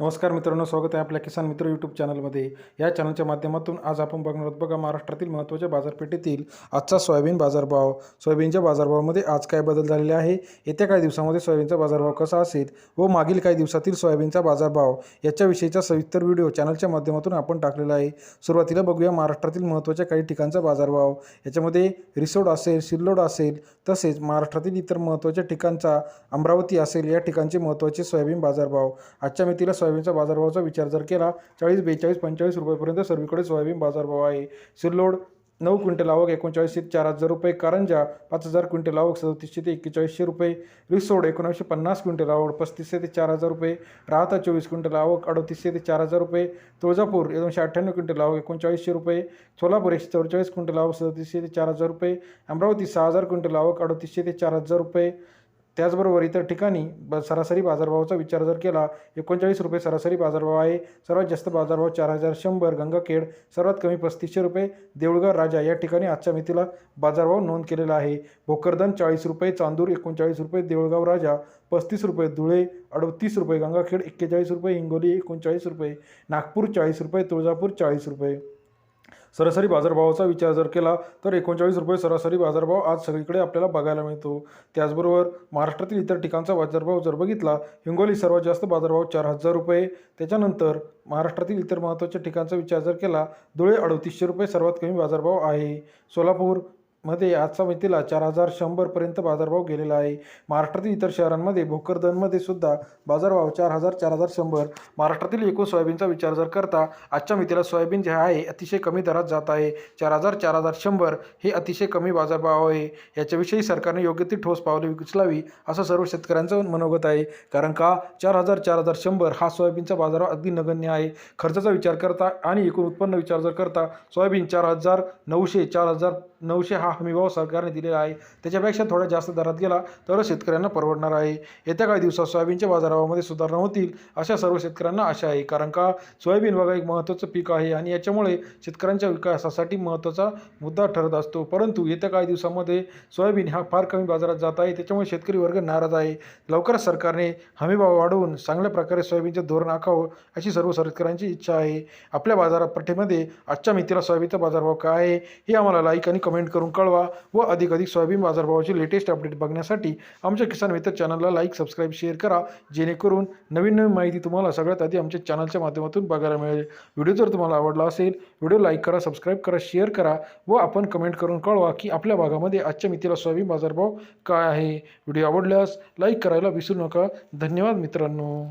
नमस्कार मित्रांनो स्वागत आहे आपल्या किसान मित्र यूट्यूब चॅनलमध्ये. या चॅनलच्या माध्यमातून आज आपण बघणार आहोत बघा महाराष्ट्रातील महत्त्वाच्या बाजारपेठेतील आजचा सोयाबीन बाजारभाव. सोयाबीनच्या बाजारभावामध्ये आज काय बदल झालेले आहे? येत्या काही दिवसामध्ये सोयाबीनचा बाजारभाव कसा असेल व मागील काही दिवसातील सोयाबीनचा बाजारभाव याच्याविषयीचा सविस्तर व्हिडिओ चॅनलच्या माध्यमातून आपण टाकलेला आहे. सुरुवातीला बघूया महाराष्ट्रातील महत्त्वाच्या काही ठिकाणचा बाजारभाव. याच्यामध्ये रिसोड असेल सिल्लोड असेल तसेच महाराष्ट्रातील इतर महत्त्वाच्या ठिकाणचा अमरावती असेल या ठिकाणचे महत्त्वाचे सोयाबीन बाजारभाव. आजच्या मितीला सोयाबीनचा बाजारभावाचा विचार जर केला चाळीस बेचाळीस पंचेचाळीस रुपयेपर्यंत सर्वीकडे सोयाबीन बाजारभाव आहे. सिल्लोड नऊ क्विंटल आवक एकोणचाळीसशे चार हजार रुपये कारंजा पाच हजार क्विंटल आवक सदतीसशे ते एक्केचाळीसशे रुपये रिसोड एकोणीसशे पन्नास क्विंटल आवक पस्तीसशे ते चार हजार रुपये राहता चोवीस क्विंटल आवक अडतीसशे ते चार हजार रुपये तुळजापूर दोनशे अठ्ठ्याण्णव क्विंटल आवक एकोणचाळीसशे रुपये सोलापूर एकशे चौवेचाळीस क्विंटल आवक सदतीसशे ते चार हजार रुपये अमरावती सहा हजार क्विंटल आवक अडतीसशे ते चार हजार रुपये त्याचबरोबर इतर ठिकाणी ब सरासरी बाजारभावाचा विचार जर केला एकोणचाळीस रुपये सरासरी बाजारभाव आहे. सर्वात जास्त बाजारभाव चार हजार शंभर गंगाखेड सर्वात कमी पस्तीसशे रुपये देऊळगाव राजा या ठिकाणी आजच्या मितीला बाजारभाव नोंद केलेला आहे. भोकरदन चाळीस रुपये चांदूर एकोणचाळीस रुपये देऊळगाव राजा पस्तीस रुपये धुळे अडतीस रुपये गंगाखेड एक्केचाळीस रुपये हिंगोली एकोणचाळीस रुपये नागपूर चाळीस रुपये तुळजापूर चाळीस रुपये. सरासरी बाजारभावाचा विचार जर केला तर एकोणचाळीस रुपये सरासरी बाजारभाव आज सगळीकडे आपल्याला बघायला मिळतो. त्याचबरोबर महाराष्ट्रातील इतर ठिकाणचा बाजारभाव जर बघितला हिंगोली सर्वात जास्त बाजारभाव चार हजार रुपये. त्याच्यानंतर महाराष्ट्रातील इतर महत्त्वाच्या ठिकाणचा विचार जर केला धुळे अडतीसशे रुपये सर्वात कमी बाजारभाव आहे. सोलापूर मध्ये आज मितीला चार हजार शंभरपर्यंत बाजारभाव गेलेला आहे. महाराष्ट्रातील इतर शहरांमध्ये भोकरदनमध्ये सुद्धा बाजारभाव चार हजार चार हजार शंभर. महाराष्ट्रातील एकूण सोयाबीनचा विचार जर करता आजच्या मितीला सोयाबीन जे आहे अतिशय कमी दरात जात आहे. चार हजार चार हजार शंभर हे अतिशय कमी बाजारभाव आहे. याच्याविषयी सरकारने योग्य ती ठोस पावले उचलावी असं सर्व शेतकऱ्यांचं मनोगत आहे. कारण का चार हजार चार हजार शंभर हा सोयाबीनचा बाजारभाव अगदी नगण्य आहे. खर्चाचा विचार करता आणि एकूण उत्पन्न विचार जर करता सोयाबीन चार हजार नऊशे चार हजार नऊशे हा हमीभाव सरकारने दिलेला आहे. त्याच्यापेक्षा थोड्या जास्त दरात गेला तरच शेतकऱ्यांना परवडणार आहे. येत्या काही दिवसात सोयाबीनच्या बाजारभावामध्ये सुधारणा होतील अशा सर्व शेतकऱ्यांना आशा आहे. कारण का सोयाबीन बघा एक महत्त्वाचं पीक आहे आणि याच्यामुळे शेतकऱ्यांच्या विकासासाठी महत्त्वाचा मुद्दा ठरत असतो. परंतु येत्या काही दिवसामध्ये सोयाबीन हा फार कमी बाजारात जात आहे. त्याच्यामुळे शेतकरी वर्ग नाराज आहे. लवकरच सरकारने हमीभाव वाढवून चांगल्या प्रकारे सोयाबीनचे धोरण आखावं अशी सर्व शेतकऱ्यांची इच्छा आहे. आपल्या बाजारपेठेमध्ये आजच्या मितीला सोयाबीनचा बाजारभाव काय आहे हे आम्हाला लाईक आणि कमेंट करून कळवा व अधिकाधिक सोयाबीन बाजारभावाची लेटेस्ट अपडेट बघण्यासाठी आमच्या किसान मित्र चॅनलला लाईक सबस्क्राईब शेअर करा. जेणेकरून नवीन नवीन माहिती तुम्हाला सगळ्यात आधी आमच्या चॅनलच्या माध्यमातून बघायला मिळेल. व्हिडिओ जर तुम्हाला आवडला असेल व्हिडिओ लाईक करा सबस्क्राईब करा शेअर करा व आपण कमेंट करून कळवा की आपल्या भागामध्ये आजच्या मितीला सोयाबीन बाजारभाव काय आहे. व्हिडिओ आवडल्यास लाईक करायला विसरू नका. धन्यवाद मित्रांनो.